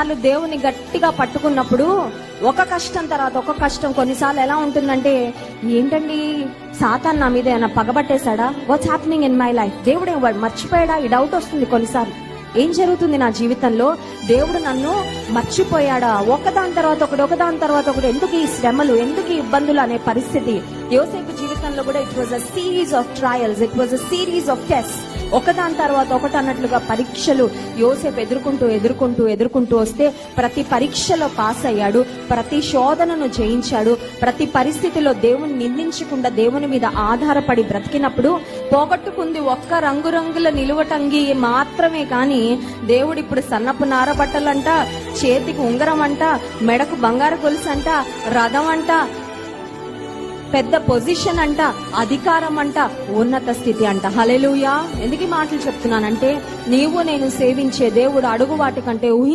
వాళ్ళు దేవుని గట్టిగా పట్టుకున్నప్పుడు ఒక కష్టం తర్వాత ఒక కష్టం కొన్నిసార్లు ఎలా ఉంటుందంటే ఏంటండి? సాతాన్ నా మీద ఏమైనా పగబట్టేశాడా? What's happening in my life దేవుడు వాడు మర్చిపోయాడా? ఈ డౌట్ వస్తుంది కొన్నిసార్లు. ఏం జరుగుతుంది నా జీవితంలో? దేవుడు నన్ను మర్చిపోయాడా? ఒకదాని తర్వాత ఒకటి ఒకదాని తర్వాత ఒకటి ఎందుకు ఈ శ్రమలు ఎందుకు ఈ ఇబ్బందులు అనే పరిస్థితి యోసేపు జీవితంలో కూడా it was a series of trials it was a series of test ఒకదాని తర్వాత ఒకటి అన్నట్లుగా పరీక్షలు యోసేపు ఎదుర్కొంటూ ఎదుర్కొంటూ ఎదుర్కొంటూ వస్తే ప్రతి పరీక్షలో పాస్ అయ్యాడు ప్రతి శోధనను జయించాడు ప్రతి పరిస్థితిలో దేవుని నిందించకుండా దేవుని మీద ఆధారపడి బ్రతికినప్పుడు పోగొట్టుకుంది ఒక్క రంగురంగుల నిలువటంగి మాత్రమే కానీ దేవుడు ఇప్పుడు సన్నపు నార బట్టలంట చేతికి ఉంగరం అంట మెడకు బంగారు గొలుసు అంట రథం అంట పెద్ద పొజిషన్ అంట అధికారం అంట ఉన్నత స్థితి అంట. హలెలుయా ఎందుకు మాటలు చెప్తున్నానంటే నీవు నేను సేవించే దేవుడు అడుగు వాటి కంటే ఊహించ